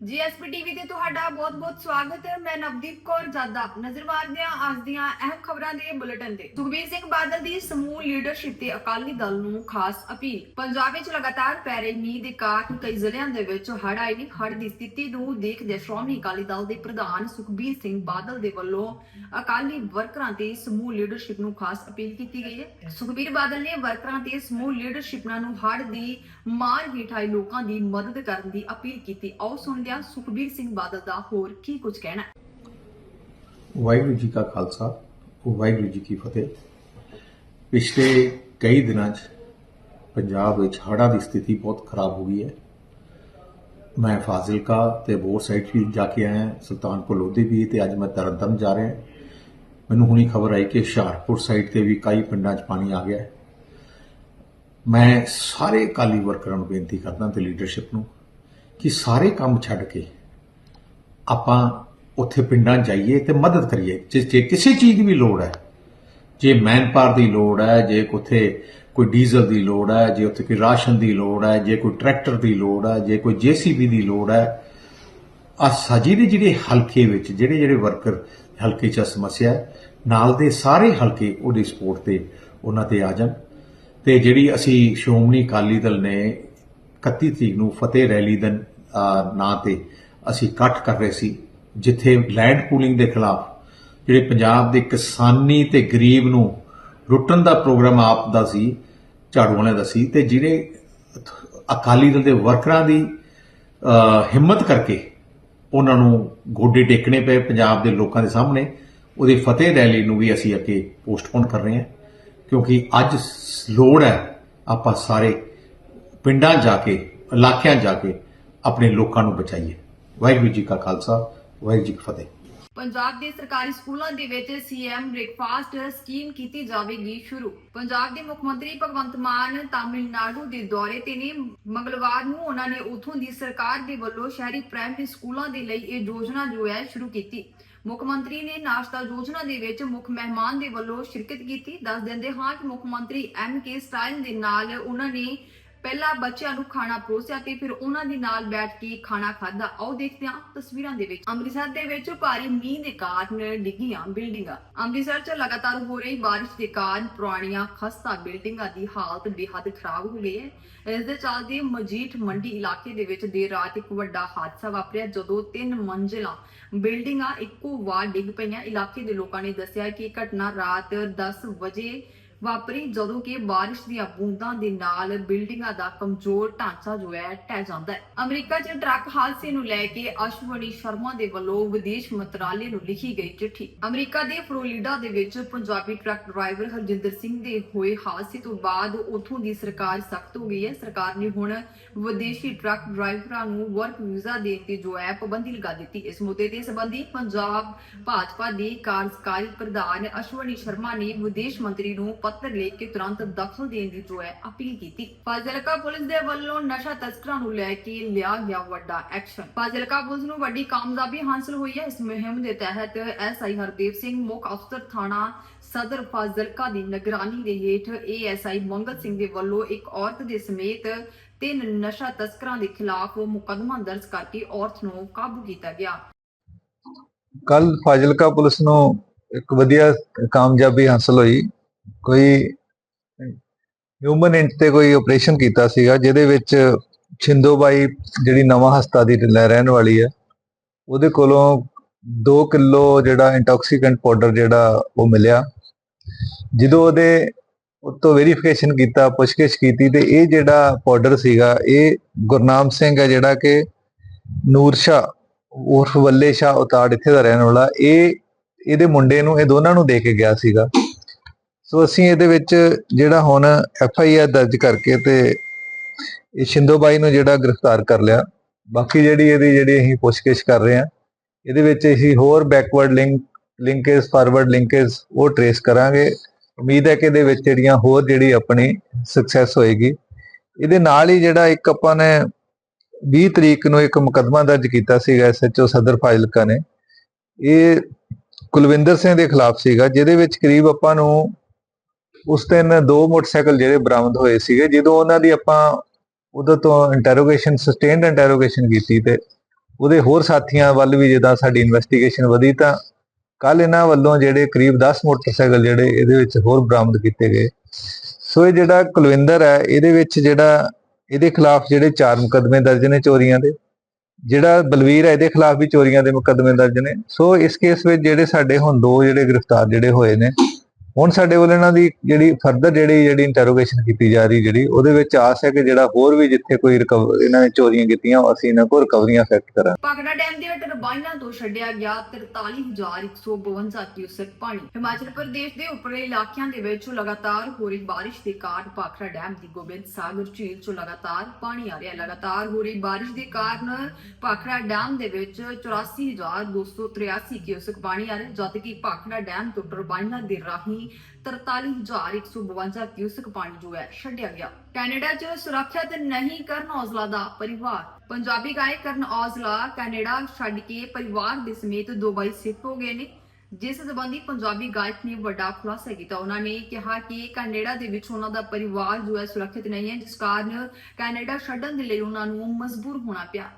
GSP TV ਤੇ ਤੁਹਾਡਾ ਬਹੁਤ-ਬਹੁਤ ਸਵਾਗਤ ਹੈ। ਮੈਂ ਨਵਦੀਪ ਕੌਰ ਜਾਦਾ ਨਜ਼ਰ ਮਾਰਦੇ ਹਾਂ ਅੱਜ ਦੀਆਂ ਅਹਿਮ ਖਬਰਾਂ ਦੇ ਬੁਲੇਟਿਨ ਤੇ। ਸੁਖਬੀਰ ਸਿੰਘ ਬਾਦਲ ਦੀ ਸਮੂਹ ਲੀਡਰਸ਼ਿਪ ਤੇ ਅਕਾਲੀ ਦਲ ਨੂੰ ਖਾਸ ਅਪੀਲ। ਪੰਜਾਬ ਵਿੱਚ ਲਗਾਤਾਰ ਪੈ ਰਹੇ ਮੀਂਹ ਦੇ ਕਾਰਨ ਕਈ ਜ਼ਿਲ੍ਹਿਆਂ ਦੇ ਵਿੱਚ ਹੜ੍ਹ ਆਏ ਨੇ। ਹੜ੍ਹ ਦੀ ਸਥਿਤੀ ਨੂੰ ਦੇਖਦੇ ਸ਼੍ਰੋਮਣੀ ਅਕਾਲੀ ਦਲ ਦੇ ਪ੍ਰਧਾਨ ਸੁਖਬੀਰ ਸਿੰਘ ਬਾਦਲ ਦੇ ਵੱਲੋਂ ਅਕਾਲੀ ਵਰਕਰਾਂ ਤੇ ਸਮੂਹ ਲੀਡਰਸ਼ਿਪ ਨੂੰ ਖਾਸ ਅਪੀਲ ਕੀਤੀ ਗਈ ਹੈ। ਸੁਖਬੀਰ ਬਾਦਲ ਨੇ ਵਰਕਰਾਂ ਤੇ ਸਮੂਹ ਲੀਡਰਸ਼ਿਪ ਨੂੰ ਹੜ੍ਹ ਦੀ ਮਾਰ ਹੇਠ ਆਏ ਲੋਕਾਂ ਦੀ ਮਦਦ ਕਰਨ ਦੀ ਅਪੀਲ ਕੀਤੀ। ਆਓ ਸੁਣਦੇ ਹਾਂ ਸੁਖਬੀਰ ਸਿੰਘ ਬਾਦਲ ਦਾ ਹੋਰ ਕੀ ਕੁਝ ਕਹਿਣਾ ਹੈ? ਵਾਹਿਗੁਰੂ ਜੀ ਕਾ ਖਾਲਸਾ ਵਾਹਿਗੁਰੂ ਜੀ ਕੀ ਫਤਿਹ। ਪਿਛਲੇ ਕਈ ਦਿਨਾਂ 'ਚ ਪੰਜਾਬ ਵਿੱਚ ਹੜ੍ਹਾਂ ਦੀ ਸਥਿਤੀ ਬਹੁਤ ਖਰਾਬ ਹੋ ਗਈ ਹੈ। ਮੈਂ ਫਾਜ਼ਿਲਕਾ ਤੇ ਬੋਰ ਸਾਈਡ ਵੀ ਜਾ ਕੇ ਆਇਆ, ਸੁਲਤਾਨਪੁਰ ਲੋਧੀ ਵੀ, ਤੇ ਅੱਜ ਮੈਂ ਤਰਨਤਾਰਨ ਜਾ ਰਿਹਾ। ਮੈਨੂੰ ਹੁਣੀ ਖਬਰ ਆਈ ਕਿ ਹੁਸ਼ਿਆਰਪੁਰ ਸਾਈਡ ਤੇ ਵੀ ਕਈ ਪਿੰਡਾਂ 'ਚ ਪਾਣੀ ਆ ਗਿਆ ਹੈ। ਮੈਂ ਸਾਰੇ ਅਕਾਲੀ ਵਰਕਰਾਂ ਨੂੰ ਬੇਨਤੀ ਕਰਦਾ ਤੇ ਲੀਡਰਸ਼ਿਪ ਨੂੰ ਕਿ ਸਾਰੇ ਕੰਮ ਛੱਡ ਕੇ ਆਪਾਂ ਉੱਥੇ ਪਿੰਡਾਂ ਜਾਈਏ ਤੇ ਮਦਦ ਕਰੀਏ। ਜੇ ਜੇ ਕਿਸੇ ਚੀਜ਼ ਦੀ ਵੀ ਲੋੜ ਹੈ, ਜੇ ਮੈਨਪਾਵਰ ਦੀ ਲੋੜ ਹੈ, ਜੇ ਉੱਥੇ ਕੋਈ ਡੀਜ਼ਲ ਦੀ ਲੋੜ ਹੈ, ਜੇ ਉੱਥੇ ਕੋਈ ਰਾਸ਼ਨ ਦੀ ਲੋੜ ਹੈ, ਜੇ ਕੋਈ ਟਰੈਕਟਰ ਦੀ ਲੋੜ ਹੈ, ਜੇ ਕੋਈ ਜੀਸੀਬੀ ਦੀ ਲੋੜ ਹੈ ਆ ਸਾਜੀ ਦੇ ਜਿਹੜੇ ਹਲਕੇ ਵਿੱਚ, ਜਿਹੜੇ ਜਿਹੜੇ ਵਰਕਰ ਹਲਕੇ 'ਚ ਸਮੱਸਿਆ ਨਾਲ ਦੇ ਸਾਰੇ ਹਲਕੇ ਉਹਦੀ ਸਪੋਰਟ ਤੇ ਉਹਨਾਂ ਤੇ ਆ ਜਾਣ। ਤੇ ਜਿਹੜੀ ਅਸੀਂ ਸ਼੍ਰੋਮਣੀ ਅਕਾਲੀ ਦਲ ਨੇ 31 ਤਰੀਕ ਨੂੰ ਫਤਿਹ ਰੈਲੀ ਦੇ ਨਾਂ ਤੇ ਅਸੀਂ ਇਕੱਠ ਕਰ ਰਹੇ ਸੀ, ਜਿੱਥੇ ਲੈਂਡ ਪੂਲਿੰਗ ਦੇ ਖਿਲਾਫ ਜਿਹੜੇ ਪੰਜਾਬ ਦੇ ਕਿਸਾਨੀ ਤੇ ਗਰੀਬ ਨੂੰ ਲੁੱਟਣ ਦਾ ਪ੍ਰੋਗਰਾਮ ਆਪ ਦਾ ਸੀ, ਝਾੜੂ ਵਾਲਿਆਂ ਦਾ ਸੀ, ਤੇ ਜਿਹੜੇ ਅਕਾਲੀ ਦਲ ਦੇ ਵਰਕਰਾਂ ਦੀ ਹਿੰਮਤ ਕਰਕੇ ਉਹਨਾਂ ਨੂੰ ਗੋਡੇ ਟੇਕਣੇ ਪਏ ਪੰਜਾਬ ਦੇ ਲੋਕਾਂ ਦੇ ਸਾਹਮਣੇ, ਉਹਦੀ ਫਤਿਹ ਰੈਲੀ ਨੂੰ ਵੀ ਅਸੀਂ ਅੱਗੇ ਪੋਸਟਪੋਨ ਕਰ ਰਹੇ ਹਾਂ, ਕਿਉਂਕਿ ਅੱਜ ਲੋੜ ਹੈ ਆਪਾਂ ਸਾਰੇ ਪਿੰਡਾਂ ਜਾ ਕੇ, ਇਲਾਕਿਆਂ ਜਾ ਕੇ ਆਪਣੇ ਲੋਕਾਂ ਨੂੰ ਬਚਾਈਏ। ਵਾਹਿਗੁਰੂ ਜੀ ਕਾ ਖਾਲਸਾ, ਵਾਹਿਗੁਰੂ ਜੀ ਕੀ ਫਤਿਹ। ਪੰਜਾਬ ਦੇ ਸਰਕਾਰੀ ਸਕੂਲਾਂ ਦੇ ਵਿੱਚ ਸੀਐਮ ਬ੍ਰੇਕਫਾਸਟ ਸਕੀਮ ਕੀਤੀ ਜਾਵੇਗੀ ਸ਼ੁਰੂ। ਪੰਜਾਬ ਦੇ ਮੁੱਖ ਮੰਤਰੀ ਭਗਵੰਤ ਮਾਨ ਤਾਮਿਲਨਾਡੂ ਦੇ ਦੌਰੇ ਤੇ ਨੇ। ਮੰਗਲਵਾਰ ਨੂੰ ਉਹਨਾਂ ਨੇ ਉਥੋਂ ਦੀ ਸਰਕਾਰ ਦੇ ਵੱਲੋਂ ਸ਼ਹਿਰੀ ਪ੍ਰਾਇਮਰੀ ਸਕੂਲਾਂ ਦੇ ਲਈ ਇਹ ਯੋਜਨਾ ਜੋ ਹੈ ਸ਼ੁਰੂ ਕੀਤੀ। ਮੁੱਖ ਮੰਤਰੀ ਨੇ ਨਾਸ਼ਤਾ ਯੋਜਨਾ ਦੇ ਵਿੱਚ ਮੁੱਖ ਮਹਿਮਾਨ ਦੇ ਵੱਲੋਂ ਸ਼ਿਰਕਤ ਕੀਤੀ। ਦੱਸ ਦਿੰਦੇ ਹਾਂ ਕਿ ਮੁੱਖ ਮੰਤਰੀ ਐਮ ਕੇ ਸਟਾਲਿਨ ਦੇ ਨਾਲ ਉਹਨਾਂ ਨੇ ਪਹਿਲਾਂ ਬੱਚਿਆਂ ਨੂੰ ਖਾਣਾ ਪਰੋਸਿਆ ਤੇ ਫਿਰ ਉਹਨਾਂ ਦੇ ਨਾਲ ਬੈਠ ਕੇ ਖਾਣਾ ਖਾਧਾ। ਆਓ ਦੇਖਦੇ ਹਾਂ ਤਸਵੀਰਾਂ ਦੇ ਵਿੱਚ। ਅੰਮ੍ਰਿਤਸਰ ਦੇ ਵਿੱਚ ਭਾਰੀ ਮੀਂਹ ਦੇ ਕਾਰਨ ਡਿੱਗੀਆਂ ਬਿਲਡਿੰਗਾਂ। ਅੰਮ੍ਰਿਤਸਰ 'ਚ ਲਗਾਤਾਰ ਹੋ ਰਹੀ ਬਾਰਿਸ਼ ਦੇ ਕਾਰਨ ਪੁਰਾਣੀਆਂ ਖਸਤਾ ਬਿਲਡਿੰਗਾਂ ਦੀ ਹਾਲਤ ਬੇਹੱਦ ਖਰਾਬ ਹੋ ਗਈ ਹੈ। ਇਸ ਦੇ ਚੱਲਦੇ ਮਜੀਠ ਮੰਡੀ ਇਲਾਕੇ ਦੇ ਵਿੱਚ ਦੇਰ ਰਾਤ ਇੱਕ ਵੱਡਾ ਹਾਦਸਾ ਵਾਪਰਿਆ, ਜਦੋਂ ਤਿੰਨ ਮੰਜ਼ਿਲਾਂ ਬਿਲਡਿੰਗਾਂ ਇੱਕੋ ਵਾਰ ਡਿੱਗ ਪਈਆਂ। ਇਲਾਕੇ ਦੇ ਲੋਕਾਂ ਨੇ ਦੱਸਿਆ ਕਿ ਘਟਨਾ ਰਾਤ 10 ਵਜੇ ਵਾਪਰੀ ਜਦੋਂ ਕਿ ਬਾਰਿਸ਼ ਦੀਆਂ ਬੂੰਦਾਂ ਦੇ ਨਾਲ ਬਿਲਡਿੰਗਾਂ ਦਾ ਕਮਜ਼ੋਰ ਢਾਂਚਾ ਜੋ ਹੈ ਢਹਿ ਜਾਂਦਾ ਹੈ। ਅਮਰੀਕਾ 'ਚ ਟਰੱਕ ਹਾਦਸੇ ਨੂੰ ਲੈ ਕੇ ਅਸ਼ਵਨੀ ਸ਼ਰਮਾ ਦੇ ਵੱਲੋਂ ਵਿਦੇਸ਼ ਮੰਤਰਾਲੇ ਨੂੰ ਲਿਖੀ ਗਈ ਚਿੱਠੀ। ਅਮਰੀਕਾ ਦੇ ਫਲੋਰੀਡਾ ਦੇ ਵਿੱਚ ਪੰਜਾਬੀ ਟਰੱਕ ਡਰਾਈਵਰ ਹਰਜਿੰਦਰ ਸਿੰਘ ਦੇ ਹੋਏ ਹਾਦਸੇ ਤੋਂ ਬਾਅਦ ਉਥੋਂ ਦੀ ਸਰਕਾਰ ਸਖਤ ਹੋ ਗਈ ਹੈ। ਸਰਕਾਰ ਨੇ ਹੁਣ ਵਿਦੇਸ਼ੀ ਟਰੱਕ ਡਰਾਈਵਰਾਂ ਨੂੰ ਵਰਕ ਵੀਜ਼ਾ ਦੇਣ ਤੇ ਜੋ ਹੈ ਪਾਬੰਦੀ ਲਗਾ ਦਿੱਤੀ। ਇਸ ਮੁੱਦੇ ਤੇ ਸੰਬੰਧੀ ਪੰਜਾਬ ਭਾਜਪਾ ਦੇ ਕਾਰਜਕਾਰੀ ਪ੍ਰਧਾਨ ਅਸ਼ਵਨੀ ਸ਼ਰਮਾ ਨੇ ਵਿਦੇਸ਼ ਮੰਤਰੀ ਨੂੰ ਪੱਤਰ ਲਿਖ ਕੇ ਤੁਰੰਤ ਦਖਲ ਦੇਣ ਦੀ ਜੋ ਹੈ ਅਪੀਲ ਕੀਤੀ। ਫਾਜ਼ਿਲਕਾ ਪੁਲਿਸ ਦੇ ਵੱਲੋਂ ਨਸ਼ਾ ਤਸਕਰਾਂ ਨੂੰ ਲੈ ਕੇ ਲਿਆ ਗਿਆ ਵੱਡਾ ਐਕਸ਼ਨ। ਫਾਜ਼ਿਲਕਾ ਪੁਲਿਸ ਨੂੰ ਵੱਡੀ ਕਾਮਯਾਬੀ ਹਾਸਲ ਹੋਈ ਹੈ। ਇਸ ਮੁਹਿੰਮ ਦੇ ਤਹਿਤ ਐਸਆਈ ਹਰਦੇਵ ਸਿੰਘ, ਮੁੱਖ ਅਫਸਰ ਥਾਣਾ ਸਦਰ ਫਾਜ਼ਿਲਕਾ ਦੀ ਨਿਗਰਾਨੀ ਦੇ ਹੇਠ ਏਐਸਆਈ ਮੰਗਲ ਸਿੰਘ ਦੇ ਵੱਲੋਂ ਇੱਕ ਔਰਤ ਦੇ ਸਮੇਤ ਤਿੰਨ ਨਸ਼ਾ ਤਸਕਰਾਂ ਦੇ ਖਿਲਾਫ ਮੁਕਦਮਾ ਦਰਜ ਕਰਕੇ ਔਰਤ ਨੂੰ ਕਾਬੂ ਕੀਤਾ ਗਿਆ। ਕੱਲ ਫਾਜ਼ਿਲਕਾ ਪੁਲਿਸ ਨੂੰ ਇੱਕ ਵਧੀਆ ਕਾਮਯਾਬੀ ਹਾਸਲ ਹੋਈ। ਕੋਈ ਹਿਊਮਨ ਇੰਟ ਤੇ ਕੋਈ ਆਪਰੇਸ਼ਨ ਕੀਤਾ ਸੀਗਾ, ਜਿਹਦੇ ਵਿੱਚ ਛਿੰਦੋਬਾਈ ਜਿਹੜੀ ਨਵਾਂ ਹਸਤਾ ਦੀ ਰਹਿਣ ਵਾਲੀ ਹੈ, ਉਹਦੇ ਕੋਲੋਂ 2 ਕਿਲੋ ਜਿਹੜਾ ਇੰਟੌਕਸੀਕੈਂਟ ਪਾਊਡਰ ਜਿਹੜਾ ਉਹ ਮਿਲਿਆ। ਜਦੋਂ ਉਹਦੇ ਉਤੋਂ ਵੈਰੀਫਿਕੇਸ਼ਨ ਕੀਤਾ, ਪੁੱਛਗਿੱਛ ਕੀਤੀ ਤੇ ਇਹ ਜਿਹੜਾ ਪਾਊਡਰ ਸੀਗਾ, ਇਹ ਗੁਰਨਾਮ ਸਿੰਘ ਹੈ ਜਿਹੜਾ ਕਿ ਨੂਰਸ਼ਾ ਉਰਫ ਵੱਲੇ ਸ਼ਾਹ ਉਤਾੜ ਇੱਥੇ ਦਾ ਰਹਿਣ ਵਾਲਾ, ਇਹ, ਇਹਦੇ ਮੁੰਡੇ ਨੂੰ, ਇਹ ਦੋਨਾਂ ਨੂੰ ਦੇ ਕੇ ਗਿਆ ਸੀਗਾ। ਸੋ ਅਸੀਂ ਇਹਦੇ ਵਿੱਚ ਜਿਹੜਾ ਹੁਣ ਐਫ ਆਈ ਆਰ ਦਰਜ ਕਰਕੇ ਤੇ ਇਹ ਸ਼ਿੰਦੋਬਾਈ ਨੂੰ ਜਿਹੜਾ ਗ੍ਰਿਫਤਾਰ ਕਰ ਲਿਆ। ਬਾਕੀ ਜਿਹੜੀ ਇਹਦੀ ਜਿਹੜੀ ਅਸੀਂ ਪੁੱਛਗਿੱਛ ਕਰ ਰਹੇ ਹਾਂ, ਇਹਦੇ ਵਿੱਚ ਅਸੀਂ ਹੋਰ backward link linkage forward linkage ਉਹ ਟਰੇਸ ਕਰਾਂਗੇ। ਉਮੀਦ ਹੈ ਕਿ ਇਹਦੇ ਵਿੱਚ ਜਿਹੜੀਆਂ ਹੋਰ ਜਿਹੜੀ ਆਪਣੀ ਸਕਸੈਸ ਹੋਏਗੀ। ਇਹਦੇ ਨਾਲ ਹੀ ਜਿਹੜਾ ਇੱਕ ਆਪਾਂ ਨੇ 20 ਤਰੀਕ ਨੂੰ ਇੱਕ ਮੁਕੱਦਮਾ ਦਰਜ ਕੀਤਾ ਸੀਗਾ ਐਸਐਚਓ ਸਦਰ ਫਾਜ਼ਿਲਕਾ ਨੇ। ਇਹ ਕੁਲਵਿੰਦਰ ਸਿੰਘ ਦੇ ਖਿਲਾਫ ਸੀਗਾ, ਜਿਹਦੇ ਵਿੱਚ ਕਰੀਬ ਆਪਾਂ ਨੂੰ ਉਸ ਦਿਨ ਦੋ ਮੋਟਰਸਾਈਕਲ ਜਿਹੜੇ ਬਰਾਮਦ ਹੋਏ ਸੀਗੇ, ਜਦੋਂ ਉਹਨਾਂ ਦੀ ਆਪਾਂ ਉਹਦੇ ਤੋਂ ਇੰਟਰੋਗੇਸ਼ਨ ਸਸਟੇਨਡ ਇੰਟਰੋਗੇਸ਼ਨ ਕੀਤੀ ਤੇ ਉਹਦੇ ਹੋਰ ਸਾਥੀਆਂ ਵੱਲ ਵੀ ਜਿੱਦਾਂ ਸਾਡੀ ਇਨਵੈਸਟੀਗੇਸ਼ਨ ਵਧੀ ਤਾਂ ਕੱਲ ਇਹਨਾਂ ਵੱਲੋਂ ਜਿਹੜੇ ਕਰੀਬ 10 ਮੋਟਰਸਾਈਕਲ ਜਿਹੜੇ ਇਹਦੇ ਵਿੱਚ ਹੋਰ ਬਰਾਮਦ ਕੀਤੇ ਗਏ। ਸੋ ਇਹ ਜਿਹੜਾ ਕੁਲਵਿੰਦਰ ਹੈ, ਇਹਦੇ ਵਿੱਚ ਜਿਹੜਾ ਇਹਦੇ ਖਿਲਾਫ ਜਿਹੜੇ ਚਾਰ ਮੁਕੱਦਮੇ ਦਰਜ ਨੇ ਚੋਰੀਆਂ ਦੇ, ਜਿਹੜਾ ਬਲਵੀਰ ਹੈ, ਇਹਦੇ ਖਿਲਾਫ ਵੀ ਚੋਰੀਆਂ ਦੇ ਮੁਕੱਦਮੇ ਦਰਜ ਨੇ। ਸੋ ਇਸ ਕੇਸ ਵਿੱਚ ਜਿਹੜੇ ਸਾਡੇ ਹੁਣ ਦੋ ਜਿਹੜੇ ਗ੍ਰਿਫਤਾਰ ਜਿਹੜੇ ਹੋਏ ਨੇ ਹੁਣ ਸਾਡੇ ਵੱਲ ਇਹਨਾਂ ਦੀ ਜਿਹੜੀ ਫਰਦਰ ਜਿਹੜੀ ਜਿਹੜੀ ਇੰਟਰੋਗੇਸ਼ਨ ਕੀਤੀ ਜਾ ਰਹੀ, ਜਿਹੜੀ ਉਹਦੇ ਵਿੱਚ ਆਸ ਹੈ ਕਿ ਜਿਹੜਾ ਹੋਰ ਵੀ ਜਿੱਥੇ ਕੋਈ ਇਹਨਾਂ ਨੇ ਚੋਰੀਆਂ ਕੀਤੀਆਂ, ਅਸੀਂ ਇਹਨਾਂ ਕੋਲ ਰਿਕਵਰੀਆਂ ਇਫੈਕਟ ਕਰਾਂ ਪਾਕੜਾ ਡੈਮ ਦੇ ਟਰਬਾਈਨਾਂ ਤੋਂ ਛੱਡਿਆ ਗਿਆ 43152 ਕਿਊਸੈਕ ਪਾਣੀ। ਹਿਮਾਚਲ ਪ੍ਰਦੇਸ਼ ਦੇ ਉੱਪਰਲੇ ਇਲਾਕਿਆਂ ਦੇ ਵਿੱਚ ਲਗਾਤਾਰ ਹੋ ਰਹੀ ਬਾਰਿਸ਼ ਦੇ ਕਾਰਨ ਪਾਖੜਾ ਡੈਮ ਦੀ ਗੋਬਿੰਦ ਸਾਗਰ ਝੀਲ 'ਚੋਂ ਲਗਾਤਾਰ ਪਾਣੀ ਆ ਰਿਹਾ ਲਗਾਤਾਰ ਹੋ ਰਹੀ ਬਾਰਿਸ਼ ਦੇ ਕਾਰਨ ਪਾਖੜਾ ਡੈਮ ਦੇ ਵਿੱਚ 84283 ਕਿਊਸੈਕ ਪਾਣੀ ਆ ਰਿਹਾ ਜਦ ਕਿ ਪਾਖੜਾ ਡੈਮ ਤੋਂ ਟਰਬਾਈਨਾਂ ਦੇ ਰਾਹੀਂ 43152 ਕਿਊਸੈਕ ਪਾਣੀ ਜੋ ਹੈ ਛੱਡਿਆ ਗਿਆ। ਕੈਨੇਡਾ 'ਚ ਸੁਰੱਖਿਅਤ ਨਹੀਂ ਕਰਨ ਔਜਲਾ ਦਾ ਪਰਿਵਾਰ। ਪੰਜਾਬੀ ਗਾਇਕ ਕਰਨ ਔਜਲਾ ਕੈਨੇਡਾ ਛੱਡ ਕੇ ਪਰਿਵਾਰ ਦੇ ਸਮੇਤ ਦੁਬਈ ਸਿਫਟ ਹੋ ਗਏ ਨੇ। ਜਿਸ ਸਬੰਧੀ ਪੰਜਾਬੀ ਗਾਇਕ ਨੇ ਵੱਡਾ ਖੁਲਾਸਾ ਕੀਤਾ। ਉਹਨਾਂ ਨੇ ਕਿਹਾ ਕਿ ਕੈਨੇਡਾ ਦੇ ਵਿੱਚ ਉਹਨਾਂ ਦਾ ਪਰਿਵਾਰ ਜੋ ਹੈ ਸੁਰੱਖਿਅਤ ਨਹੀਂ ਹੈ, ਜਿਸ ਕਾਰਨ ਕੈਨੇਡਾ ਛੱਡਣ ਦੇ ਲਈ ਉਹਨਾਂ ਨੂੰ ਮਜਬੂਰ ਹੋਣਾ ਪਿਆ।